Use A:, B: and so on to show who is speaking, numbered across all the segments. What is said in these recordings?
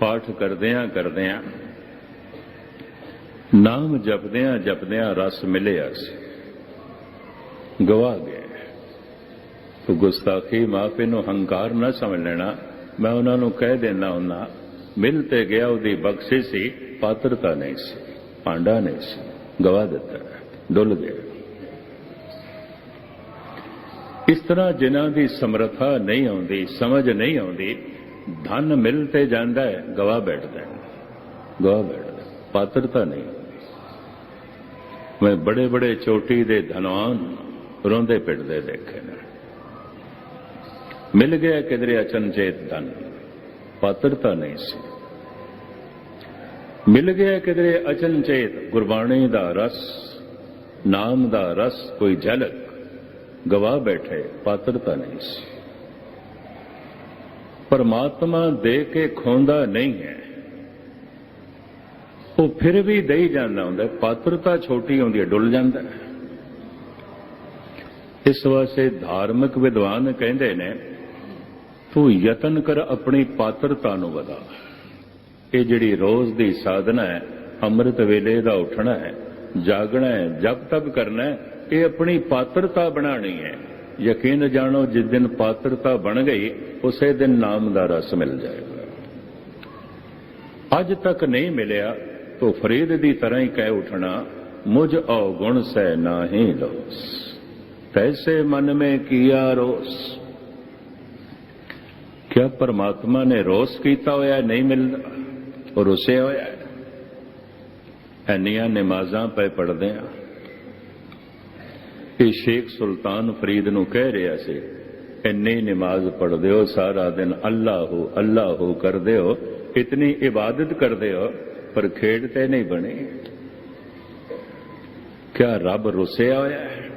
A: ਪਾਠ ਕਰਦਿਆਂ ਕਰਦਿਆਂ, ਨਾਮ ਜਪਦਿਆਂ ਜਪਦਿਆਂ ਰਸ ਮਿਲਿਆ ਸੀ। ਗਵਾ ਗਏ ਤੋ ਗੁਸਤਾਖੀ ਮਾਫੀ ਨੂੰ ਹੰਕਾਰ ਨਾ ਸਮਝ ਲੈਣਾ। ਮੈਂ ਉਹਨਾਂ ਨੂੰ ਕਹਿ ਦੇਣਾ ਹੁੰਦਾ, ਮਿਲ ਤੇ ਗਿਆ ਉਹਦੀ ਬਖਸ਼ਿਸ਼ ਸੀ, ਪਾਤਰਤਾ ਨਹੀਂ ਸੀ ਪਾਂਡਾ ਨਹੀਂ ਸੀ ਗਵਾ ਦਿੱਤਾ, ਡੁੱਲ ਗਿਆ। ਇਸ ਤਰ੍ਹਾਂ ਜਿਨ੍ਹਾਂ ਦੀ ਸਮਰੱਥਾ ਨਹੀਂ ਆਉਂਦੀ, ਸਮਝ ਨਹੀਂ ਆਉਂਦੀ ਧਨ ਮਿਲ ਤੇ ਜਾਂਦਾ ਹੈ ਗਵਾ ਬੈਠਦਾ ਹੈ। ਗਵਾ ਬੈਠਦਾ ਪਾਤਰਤਾ ਨਹੀਂ। ਮੈਂ ਬੜੇ ਬੜੇ ਚੋਟੀ ਦੇ ਧਨਵਾਨ ਰੋਂਦੇ ਪਿੱਟਦੇ ਦੇਖੇ ਨੇ। ਮਿਲ ਗਿਆ ਕਿਧਰੇ ਅਚਨਚੇਤ ਧਨ, ਪਾਤਰਤਾ ਨਹੀਂ ਸੀ। ਮਿਲ ਗਿਆ ਕਿਧਰੇ ਅਚਨਚੇਤ ਗੁਰਬਾਣੀ ਦਾ ਰਸ, ਨਾਮ ਦਾ ਰਸ, ਕੋਈ ਝਲਕ ਗਵਾ ਬੈਠੇ, ਪਾਤਰਤਾ ਨਹੀਂ ਸੀ। ਪਰਮਾਤਮਾ ਦੇ ਕੇ ਖੋਂਦਾ ਨਹੀਂ ਹੈ। ਉਹ ਫਿਰ ਵੀ ਦੇਈ ਜਾਂਦਾ ਹੁੰਦਾ ਪਾਤਰਤਾ ਛੋਟੀ ਹੁੰਦੀ ਹੈ, ਡੁੱਲ ਜਾਂਦਾ ਇਸ ਵਾਸਤੇ ਧਾਰਮਿਕ ਵਿਦਵਾਨ ਕਹਿੰਦੇ ਨੇ, ਤੂੰ ਯਤਨ ਕਰ ਆਪਣੀ ਪਾਤਰਤਾ ਨੂੰ ਵਧਾ। ਇਹ ਜਿਹੜੀ ਰੋਜ਼ ਦੀ ਸਾਧਨਾ ਹੈ, ਅੰਮ੍ਰਿਤ ਵੇਲੇ ਦਾ ਉੱਠਣਾ ਹੈ, ਜਾਗਣਾ ਹੈ, ਜਪ ਤਪ ਕਰਨਾ ਹੈ, ਇਹ ਆਪਣੀ ਪਾਤਰਤਾ ਬਣਾਣੀ ਹੈ। ਯਕੀਨ ਜਾਣੋ, ਜਿਸ ਦਿਨ ਪਾਤਰਤਾ ਬਣ ਗਈ, ਉਸੇ ਦਿਨ ਨਾਮ ਦਾ ਰਸ ਮਿਲ ਜਾਏਗਾ। ਅੱਜ ਤੱਕ ਨਹੀਂ ਮਿਲਿਆ, ਤੋ ਫਰੀਦ ਦੀ ਤਰ੍ਹਾਂ ਹੀ ਕਹਿ ਉਠਣਾ, ਮੁਝ ਔਗੁਣ ਸਹਿ ਨਾਹੀ ਲੋਸ ਤੈਸੇ ਮਨ ਮੇ ਕੀਆ ਰੋਸ। ਕਿਆ ਪਰਮਾਤਮਾ ਨੇ ਰੋਸ ਕੀਤਾ ਹੋਇਆ, ਨਹੀਂ ਮਿਲਦਾ ਉਹ ਰੁਸਿਆ ਹੋਇਆ ਹੈ? ਐਨੀਆਂ ਨਮਾਜ਼ਾਂ ਪੈ ਪੜਦੇ ਆ ਇਹ ਸ਼ੇਖ ਸੁਲਤਾਨ ਫਰੀਦ ਨੂੰ ਕਹਿ ਰਿਹਾ ਸੀ, ਇੰਨੀ ਨਮਾਜ਼ ਪੜਦੇ ਹੋ, ਸਾਰਾ ਦਿਨ ਅੱਲਾਹੂ ਅੱਲਾਹੂ ਕਰਦੇ ਹੋ, ਇਤਨੀ ਇਬਾਦਤ ਕਰਦੇ ਹੋ, ਪਰ ਖੇਡ ਤੇ ਨਹੀਂ ਬਣੀ। ਕਿਆ ਰੱਬ ਰੁਸਿਆ ਹੋਇਆ ਹੈ?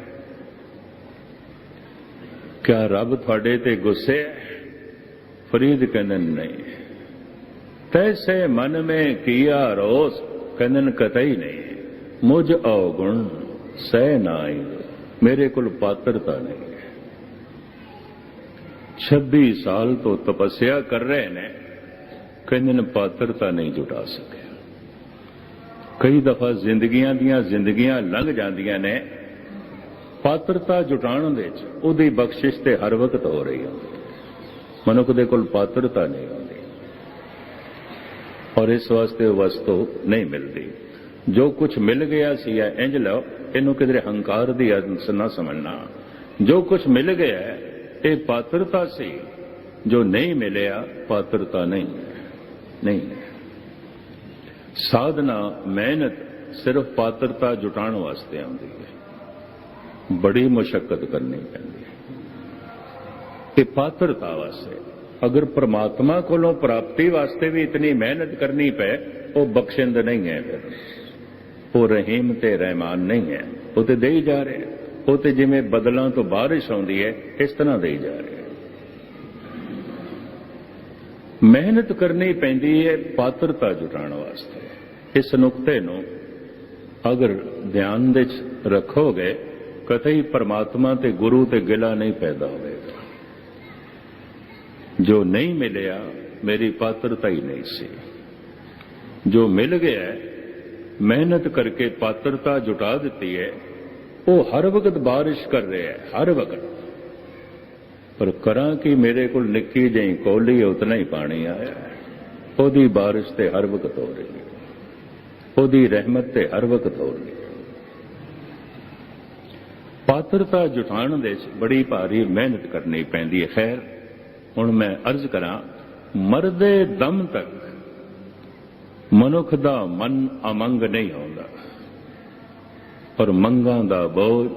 A: ਕਿਆ ਰੱਬ ਤੁਹਾਡੇ ਤੇ ਗੁੱਸੇ ਹੈ? ਫਰੀਦ ਕਹਿੰਦੇ, ਨਹੀਂ। ਤੈਸੇ ਮਨ ਮੈਂ ਕੀਆ ਰੋਸ, ਕਹਿੰਦੇ ਕਤਈ ਨਹੀਂ। ਮੁਝ ਔਗੁਣ ਸਹਿ ਨਾਈ ਮੇਰੇ ਕੋਲ ਪਾਤਰਤਾ ਨਹੀਂ। ਹੈ 26 ਸਾਲ ਤੋਂ ਤਪੱਸਿਆ ਕਰ ਰਹੇ ਨੇ, ਕਹਿੰਦੇ ਨੇ ਪਾਤਰਤਾ ਨਹੀਂ ਜੁਟਾ ਸਕਿਆ। ਕਈ ਦਫਾ ਜ਼ਿੰਦਗੀਆਂ ਦੀਆਂ ਜ਼ਿੰਦਗੀਆਂ ਲੰਘ ਜਾਂਦੀਆਂ ਨੇ ਪਾਤਰਤਾ ਜੁਟਾਉਣ ਦੇ ਵਿੱਚ ਉਹਦੀ ਬਖਸ਼ਿਸ਼ ਤੇ ਹਰ ਵਕਤ ਹੋ ਰਹੀ ਹੁੰਦੀ ਮਨੁੱਖ ਦੇ ਕੋਲ ਪਾਤਰਤਾ ਨਹੀਂ ਹੁੰਦੀ। ਔਰ ਇਸ ਵਾਸਤੇ ਉਹ ਵਸਤੂ ਨਹੀਂ ਮਿਲਦੀ। ਜੋ ਕੁਝ ਮਿਲ ਗਿਆ ਸੀ ਹੈ, ਇੰਜ ਲਓ ਇਹਨੂੰ ਕਿਧਰੇ ਹੰਕਾਰ ਦੀ ਅੰਸ ਨਾ ਸਮਝਣਾ। ਜੋ ਕੁਝ ਮਿਲ ਗਿਆ ਇਹ ਪਾਤਰਤਾ ਸੀ। ਜੋ ਨਹੀਂ ਮਿਲਿਆ, ਪਾਤਰਤਾ ਨਹੀਂ। ਨਹੀਂ। ਸਾਧਨਾ, ਮਿਹਨਤ ਸਿਰਫ ਪਾਤਰਤਾ ਜੁਟਾਉਣ ਵਾਸਤੇ ਆਉਂਦੀ ਹੈ। ਬੜੀ ਮੁਸ਼ਕਲ ਕਰਨੀ ਪੈਂਦੀ ਹੈ। ਇਹ ਪਾਤਰਤਾ ਵਾਸਤੇ, ਅਗਰ ਪ੍ਰਮਾਤਮਾ ਕੋਲੋਂ ਪ੍ਰਾਪਤੀ ਵਾਸਤੇ ਵੀ ਇਤਨੀ ਮਿਹਨਤ ਕਰਨੀ ਪਏ, ਉਹ ਬਖਸ਼ਿੰਦ ਨਹੀਂ ਹੈ ਫਿਰ। ਉਹ ਰਹੀਮ ਤੇ ਰਹਿਮਾਨ ਨਹੀਂ ਹੈ। ਉਹ ਤੇ ਦੇਈ ਜਾ ਰਿਹਾ ਉਹ ਤੇ ਜਿਵੇਂ ਬਦਲਾਂ ਤੋਂ ਬਾਰਿਸ਼ ਆਉਂਦੀ ਹੈ, ਇਸ ਤਰ੍ਹਾਂ ਦੇਈ ਜਾ ਰਿਹਾ ਮਿਹਨਤ ਕਰਨੀ ਪੈਂਦੀ ਹੈ ਪਾਤਰਤਾ ਜੁਟਾਉਣ ਵਾਸਤੇ। ਇਸ ਨੁਕਤੇ ਨੂੰ ਅਗਰ ਧਿਆਨ ਵਿੱਚ ਰੱਖੋਗੇ, ਕਤਈ ਪਰਮਾਤਮਾ ਤੇ ਗੁਰੂ ਤੇ ਗਿਲਾ ਨਹੀਂ ਪੈਦਾ ਹੋਵੇਗਾ। ਜੋ ਨਹੀਂ ਮਿਲਿਆ, ਮੇਰੀ ਪਾਤਰਤਾ ਹੀ ਨਹੀਂ ਸੀ। ਜੋ ਮਿਲ ਗਿਆ ਮਿਹਨਤ ਕਰਕੇ ਪਾਤਰਤਾ ਜੁਟਾ ਦਿੱਤੀ ਹੈ। ਉਹ ਹਰ ਵਕਤ ਬਾਰਿਸ਼ ਕਰ ਰਿਹਾ ਹੈ, ਹਰ ਵਕਤ। ਪਰ ਕਰਾਂ ਕਿ ਮੇਰੇ ਕੋਲ ਨਿੱਕੀ ਜਿਹੀ ਕੌਲੀ ਉਤਨਾ ਹੀ ਪਾਣੀ ਆਇਆ ਉਹਦੀ ਬਾਰਿਸ਼ ਤੇ ਹਰ ਵਕਤ ਹੋ ਰਹੀ ਹੈ। ਉਹਦੀ ਰਹਿਮਤ ਤੇ ਹਰ ਵਕਤ ਹੋ ਰਹੀ ਹੈ। ਪਾਤਰਤਾ ਜੁਟਾਉਣ ਦੇ ਵਿੱਚ ਬੜੀ ਭਾਰੀ ਮਿਹਨਤ ਕਰਨੀ ਪੈਂਦੀ ਹੈ। ਖੈਰ, ਹੁਣ ਮੈਂ ਅਰਜ਼ ਕਰਾਂ, ਮਰਦੇ ਦਮ ਤੱਕ ਮਨੁੱਖ ਦਾ ਮਨ ਅਮੰਗ ਨਹੀਂ ਆਉਂਦਾ। ਪਰ ਮੰਗਾਂ ਦਾ ਬੋਝ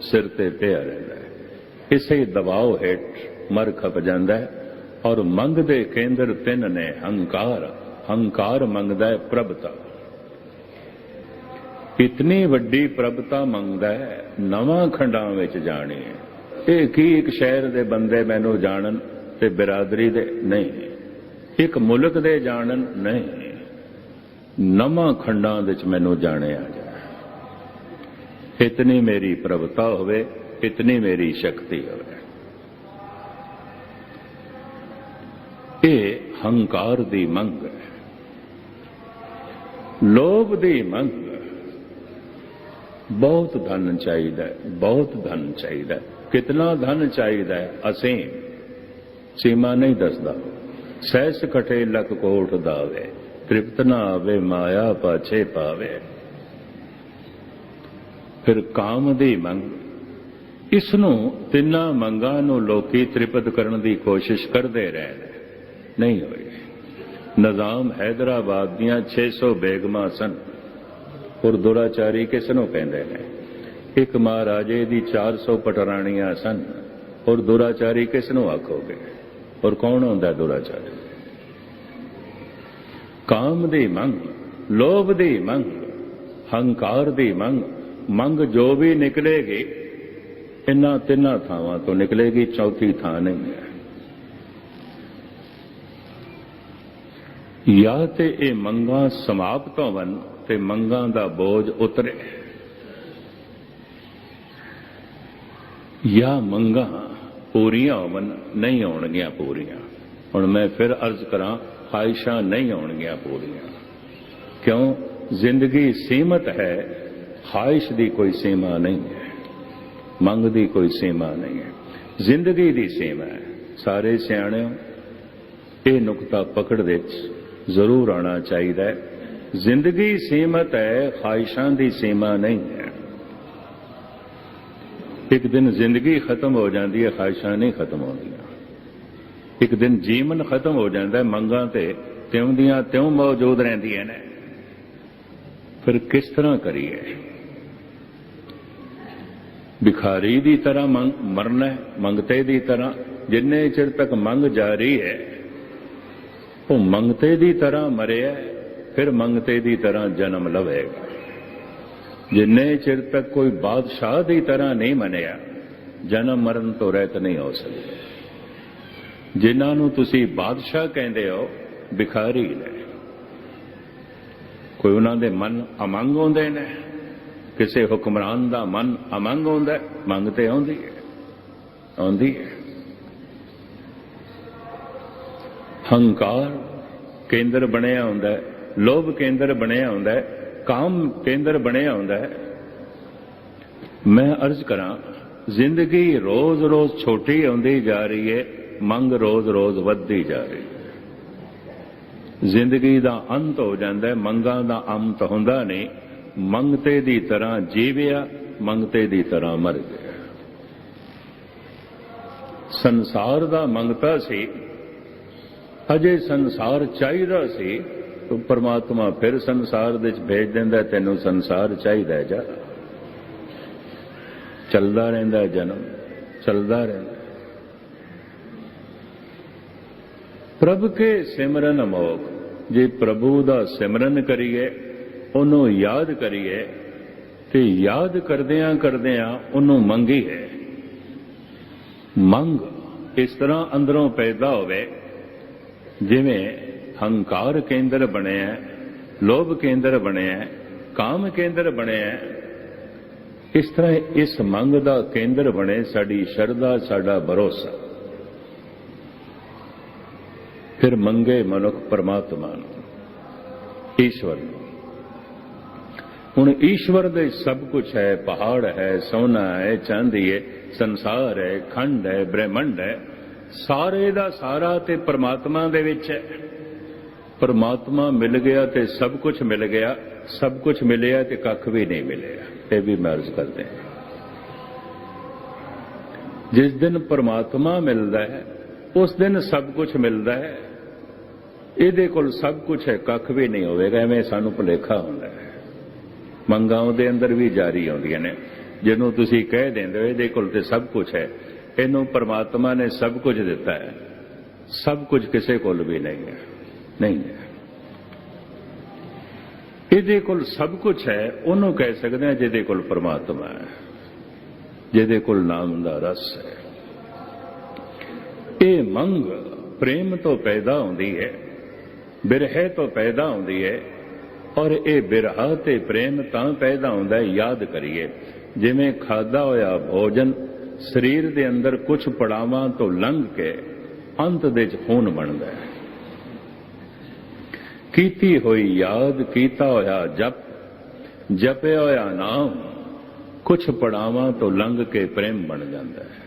A: ਸਿਰ ਤੇ ਪਿਆ ਰਹਿੰਦਾ ਹੈ। ਇਸੇ ਦਬਾਅ ਹੇਠ ਮਰ ਖਪ ਜਾਂਦਾ ਹੈ ਔਰ ਮੰਗ ਦੇ ਕੇਂਦਰ ਤਿੰਨ ਨੇ, ਹੰਕਾਰ। ਹੰਕਾਰ ਮੰਗਦਾ ਹੈ ਪ੍ਰਭਤਾ। ਇਤਨੀ ਵੱਡੀ ਪ੍ਰਭਤਾ ਮੰਗਦਾ ਹੈ, ਨਵਾਂ ਖੰਡਾਂ ਵਿੱਚ ਜਾਣੀ ਹੈ। ਇਹ ਕੀ ਇੱਕ ਸ਼ਹਿਰ ਦੇ ਬੰਦੇ ਮੈਨੂੰ ਜਾਣਨ ਤੇ ਬਿਰਾਦਰੀ ਦੇ? ਨਹੀਂ। ਇੱਕ ਮੁਲਕ ਦੇ ਜਾਣਨ? ਨਹੀਂ। ਨਵਾਂ ਖੰਡਾਂ ਵਿੱਚ ਮੈਨੂੰ ਜਾਣਿਆ ਜਾਏ। ਇਤਨੀ ਮੇਰੀ ਪ੍ਰਭਤਾ ਹੋਵੇ, ਇਤਨੀ ਮੇਰੀ ਸ਼ਕਤੀ ਹੋਵੇ। ਇਹ ਹੰਕਾਰ ਦੀ ਮੰਗ ਹੈ। ਲੋਭ ਦੀ ਮੰਗ ਬਹੁਤ ਧਨ ਚਾਹੀਦਾ ਬਹੁਤ ਧਨ ਚਾਹੀਦਾ ਕਿਤਨਾ ਧਨ ਚਾਹੀਦਾ ਅਸੀਂ ਸੀਮਾ ਨਹੀਂ ਦੱਸਦਾ। ਸਹਿਸ ਕਟੇ ਲਖ ਕੋਟ ਦਾਵੇ। ਤ੍ਰਿਪਤ ਨਾ ਆਵੇ, ਮਾਇਆ ਪਾਛੇ ਪਾਵੇ। ਫਿਰ ਕਾਮ ਦੀ ਮੰਗ। ਇਸ ਨੂੰ ਤਿੰਨਾਂ ਮੰਗਾਂ ਨੂੰ ਲੋਕੀ ਤ੍ਰਿਪਤ ਕਰਨ ਦੀ ਕੋਸ਼ਿਸ਼ ਕਰਦੇ ਰਹੇ। ਨੇ ਨਹੀਂ ਹੋਈ ਨਿਜ਼ਾਮ ਹੈਦਰਾਬਾਦ ਦੀਆਂ 600 ਬੇਗਮਾਂ ਸਨ। ਔਰ ਦੁਰਾਚਾਰੀ ਕਿਸ ਨੂੰ ਕਹਿੰਦੇ ਨੇ? ਇੱਕ ਮਹਾਰਾਜੇ ਦੀ 400 ਪਟਰਾਣੀਆਂ ਸਨ। ਔਰ ਦੁਰਾਚਾਰੀ ਕਿਸ ਨੂੰ ਆਖੋਗੇ? ਔਰ ਕੌਣ ਹੁੰਦਾ ਦੁਰਾਚਾਰੀ? ਕਾਮ ਦੀ ਮੰਗ, ਲੋਭ ਦੀ ਮੰਗ, ਹੰਕਾਰ ਦੀ ਮੰਗ ਮੰਗ ਜੋ ਵੀ ਨਿਕਲੇਗੀ ਇਨ੍ਹਾਂ ਤਿੰਨਾਂ ਥਾਵਾਂ ਤੋਂ ਨਿਕਲੇਗੀ, ਚੌਥੀ ਥਾਂ ਨਹੀਂ ਹੈ। ਜਾਂ ਤੇ ਇਹ ਮੰਗਾਂ ਸਮਾਪਤ ਹੋਵਨ ਤੇ ਮੰਗਾਂ ਦਾ ਬੋਝ ਉਤਰੇ। ਜਾਂ ਮੰਗਾਂ ਪੂਰੀਆਂ ਹੋਵਨ ਨਹੀਂ ਹੋਣਗੀਆਂ ਪੂਰੀਆਂ। ਹੁਣ ਮੈਂ ਫਿਰ ਅਰਜ਼ ਕਰਾਂ ਖਾਇਸ਼ਾਂ ਨਹੀਂ ਹੋਣਗੀਆਂ ਪੂਰੀਆਂ। ਕਿਉਂ? ਜ਼ਿੰਦਗੀ ਸੀਮਤ ਹੈ ਖਾਹਿਸ਼ ਦੀ ਕੋਈ ਸੀਮਾ ਨਹੀਂ ਹੈ, ਮੰਗ ਦੀ ਕੋਈ ਸੀਮਾ ਨਹੀਂ ਹੈ। ਜ਼ਿੰਦਗੀ ਦੀ ਸੀਮਾ ਹੈ। ਸਾਰੇ ਸਿਆਣਿਓ, ਇਹ ਨੁਕਤਾ ਪਕੜ ਦੇ ਜ਼ਰੂਰ ਆਣਾ ਚਾਹੀਦਾ ਹੈ। ਜ਼ਿੰਦਗੀ ਸੀਮਤ ਹੈ ਖਾਹਿਸ਼ਾਂ ਦੀ ਸੀਮਾ ਨਹੀਂ ਹੈ। ਇੱਕ ਦਿਨ ਜ਼ਿੰਦਗੀ ਖਤਮ ਹੋ ਜਾਂਦੀ ਹੈ ਖਾਹਿਸ਼ਾਂ ਨਹੀਂ ਖਤਮ ਹੁੰਦੀਆਂ ਇੱਕ ਦਿਨ ਜੀਵਨ ਖਤਮ ਹੋ ਜਾਂਦਾ ਮੰਗਾਂ ਤੇ, ਤਿਉਂ ਦੀਆਂ ਤਿਉਂ ਮੌਜੂਦ ਰਹਿੰਦੀਆਂ ਨੇ। ਫਿਰ ਕਿਸ ਤਰ੍ਹਾਂ ਕਰੀਏ? ਭਿਖਾਰੀ ਦੀ ਤਰ੍ਹਾਂ ਮਰਨਾ ਮੰਗਤੇ ਦੀ ਤਰ੍ਹਾਂ, ਜਿੰਨੇ ਚਿਰ ਤੱਕ ਮੰਗ ਜਾ ਰਹੀ ਹੈ, ਉਹ ਮੰਗਤੇ ਦੀ ਤਰ੍ਹਾਂ ਮਰਿਆ ਫਿਰ ਮੰਗਤੇ ਦੀ ਤਰ੍ਹਾਂ ਜਨਮ ਲਵੇਗਾ। ਜਿੰਨੇ ਚਿਰ ਤੱਕ ਕੋਈ ਬਾਦਸ਼ਾਹ ਦੀ ਤਰ੍ਹਾਂ ਨਹੀਂ ਮੰਨਿਆ, ਜਨਮ ਮਰਨ ਤੋਂ ਰਹਿਤ ਨਹੀਂ ਹੋ ਸਕਦਾ। ਜਿਨ੍ਹਾਂ ਨੂੰ ਤੁਸੀਂ ਬਾਦਸ਼ਾਹ ਕਹਿੰਦੇ ਹੋ, ਭਿਖਾਰੀ ਨੇ। ਕੋਈ ਉਹਨਾਂ ਦੇ ਮਨ ਅਮੰਗ ਹੁੰਦੇ ਨੇ? ਕਿਸੇ ਹੁਕਮਰਾਨ ਦਾ ਮਨ ਅਮੰਗ ਹੁੰਦਾ, ਮੰਗ ਤੇ ਆਉਂਦੀ ਹੈ। ਆਉਂਦੀ ਹੈ। ਹੰਕਾਰ ਕੇਂਦਰ ਬਣਿਆ ਹੁੰਦਾ ਲੋਭ ਕੇਂਦਰ ਬਣਿਆ ਹੁੰਦਾ ਕਾਮ ਕੇਂਦਰ ਬਣਿਆ ਹੁੰਦਾ ਮੈਂ ਅਰਜ਼ ਕਰਾਂ, ਜ਼ਿੰਦਗੀ ਰੋਜ਼-ਰੋਜ਼ ਛੋਟੀ ਹੁੰਦੀ ਜਾ ਰਹੀ ਹੈ ਮੰਗ ਰੋਜ਼-ਰੋਜ਼ ਵੱਧਦੀ ਜਾ ਰਹੀ ਹੈ। ਜ਼ਿੰਦਗੀ ਦਾ ਅੰਤ ਹੋ ਜਾਂਦਾ ਹੈ, ਮੰਗਾਂ ਦਾ ਅੰਤ ਹੁੰਦਾ ਨਹੀਂ। ਮੰਗਤੇ ਦੀ ਤਰ੍ਹਾਂ ਜੀਵਿਆ ਮੰਗਤੇ ਦੀ ਤਰ੍ਹਾਂ ਮਰ ਗਿਆ। ਸੰਸਾਰ ਦਾ ਮੰਗਤਾ ਸੀ, ਅਜੇ ਸੰਸਾਰ ਚਾਹੀਦਾ ਸੀ, ਤਾਂ ਪਰਮਾਤਮਾ ਫਿਰ ਸੰਸਾਰ ਦੇ ਵਿੱਚ ਭੇਜ ਦਿੰਦਾ, ਤੈਨੂੰ ਸੰਸਾਰ ਚਾਹੀਦਾ ਜਾ। ਚੱਲਦਾ ਰਹਿੰਦਾ ਜਨਮ, ਚੱਲਦਾ ਰਹਿੰਦਾ ਪ੍ਰਭ ਕੇ ਸਿਮਰਨ ਮੋਖ ਜੇ ਪ੍ਰਭੂ ਦਾ ਸਿਮਰਨ ਕਰੀਏ, ਉਹਨੂੰ ਯਾਦ ਕਰੀਏ, ਤੇ ਯਾਦ ਕਰਦਿਆਂ ਕਰਦਿਆਂ ਉਹਨੂੰ ਹੈ। ਮੰਗ ਇਸ ਤਰ੍ਹਾਂ ਅੰਦਰੋਂ ਪੈਦਾ ਹੋਵੇ, ਜਿਵੇਂ ਹੰਕਾਰ ਕੇਂਦਰ ਬਣਿਆ, ਲੋਭ ਕੇਂਦਰ ਬਣਿਆ, ਕਾਮ ਕੇਂਦਰ ਬਣਿਆ, ਇਸ ਤਰ੍ਹਾਂ ਇਸ ਮੰਗ ਦਾ ਕੇਂਦਰ ਬਣੇ ਸਾਡੀ ਸ਼ਰਧਾ, ਸਾਡਾ ਭਰੋਸਾ। ਫਿਰ ਮੰਗੇ ਮਨੁੱਖ ਪਰਮਾਤਮਾ ਨੂੰ, ਈਸ਼ਵਰ ਨੂੰ। ਹੁਣ ਈਸ਼ਵਰ ਦੇ ਸਭ ਕੁਝ ਹੈ, ਪਹਾੜ ਹੈ, ਸੋਨਾ ਹੈ, ਚਾਂਦੀ ਹੈ, ਸੰਸਾਰ ਹੈ, ਖੰਡ ਹੈ, ਬ੍ਰਹਿਮੰਡ ਹੈ, ਸਾਰੇ ਦਾ ਸਾਰਾ ਤੇ ਪਰਮਾਤਮਾ ਦੇ ਵਿੱਚ ਹੈ। ਪਰਮਾਤਮਾ ਮਿਲ ਗਿਆ ਤੇ ਸਭ ਕੁਝ ਮਿਲ ਗਿਆ, ਸਭ ਕੁਝ ਮਿਲਿਆ ਤੇ ਕੱਖ ਵੀ ਨਹੀਂ ਮਿਲਿਆ। ਇਹ ਵੀ ਮਰਜ਼ ਕਰਦੇ ਹਾਂ। ਜਿਸ ਦਿਨ ਪਰਮਾਤਮਾ ਮਿਲਦਾ ਹੈ, ਉਸ ਦਿਨ ਸਭ ਕੁਝ ਮਿਲਦਾ ਹੈ ਇਹਦੇ ਕੋਲ ਸਭ ਕੁਝ ਹੈ, ਕੱਖ ਵੀ ਨਹੀਂ ਹੋਵੇਗਾ, ਐਵੇਂ ਸਾਨੂੰ ਭੁਲੇਖਾ ਹੁੰਦਾ ਹੈ। ਮੰਗਾਂ ਉਹਦੇ ਅੰਦਰ ਵੀ ਜਾਰੀ ਆਉਂਦੀਆਂ ਨੇ। ਜਿਹਨੂੰ ਤੁਸੀਂ ਕਹਿ ਦਿੰਦੇ ਹੋ, ਇਹਦੇ ਕੋਲ ਤੇ ਸਭ ਕੁਝ ਹੈ। ਇਹਨੂੰ ਪਰਮਾਤਮਾ ਨੇ ਸਭ ਕੁਝ ਦਿੱਤਾ ਹੈ। ਸਭ ਕੁਝ ਕਿਸੇ ਕੋਲ ਵੀ ਨਹੀਂ ਹੈ। ਨਹੀਂ ਹੈ। ਇਹਦੇ ਕੋਲ ਸਭ ਕੁਝ ਹੈ, ਉਹਨੂੰ ਕਹਿ ਸਕਦੇ ਹਾਂ ਜਿਹਦੇ ਕੋਲ ਪਰਮਾਤਮਾ ਹੈ। ਜਿਹਦੇ ਕੋਲ ਨਾਮ ਦਾ ਰਸ ਹੈ। ਇਹ ਮੰਗ ਪ੍ਰੇਮ ਤੋਂ ਪੈਦਾ ਹੁੰਦੀ ਹੈ। ਬਿਰਹੇ ਤੋਂ ਪੈਦਾ ਹੁੰਦੀ ਹੈ ਔਰ ਇਹ ਬਿਰਹਾ ਤੇ ਪ੍ਰੇਮ ਤਾਂ ਪੈਦਾ ਹੁੰਦਾ ਹੈ ਯਾਦ ਕਰੀਏ। ਜਿਵੇਂ ਖਾਦਾ ਹੋਇਆ ਭੋਜਨ, ਸਰੀਰ ਦੇ ਅੰਦਰ ਕੁਝ ਪੜਾਵਾਂ ਤੋਂ ਲੰਘ ਕੇ ਅੰਤ ਦੇ ਚ ਖੂਨ ਬਣਦਾ ਹੈ। ਕੀਤੀ ਹੋਈ ਯਾਦ, ਕੀਤਾ ਹੋਇਆ ਜਪ, ਜਪਿਆ ਹੋਇਆ ਨਾਮ, ਕੁਛ ਪੜਾਵਾਂ ਤੋਂ ਲੰਘ ਕੇ ਪ੍ਰੇਮ ਬਣ ਜਾਂਦਾ ਹੈ।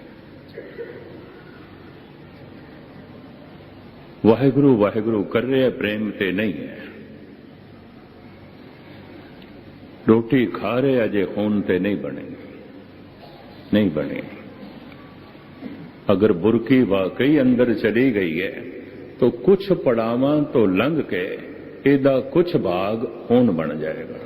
A: ਵਾਹਿਗੁਰੂ ਵਾਹਿਗੁਰੂ ਕਰ ਰਿਹਾ ਪ੍ਰੇਮ ਤੇ ਨਹੀਂ ਹੈ ਰੋਟੀ ਖਾ ਰਹੇ ਅਜੇ ਖੂਨ ਤੇ ਨਹੀਂ ਬਣੇ ਨਹੀਂ ਬਣੇ ਅਗਰ ਬੁਰਕੀ ਵਾਕਈ ਅੰਦਰ ਚਲੀ ਗਈ ਹੈ तो कुछ पड़ावां तो लंघ के ਇਹਦਾ ਕੁਝ ਭਾਗ ਖੂਨ ਬਣ ਜਾਏਗਾ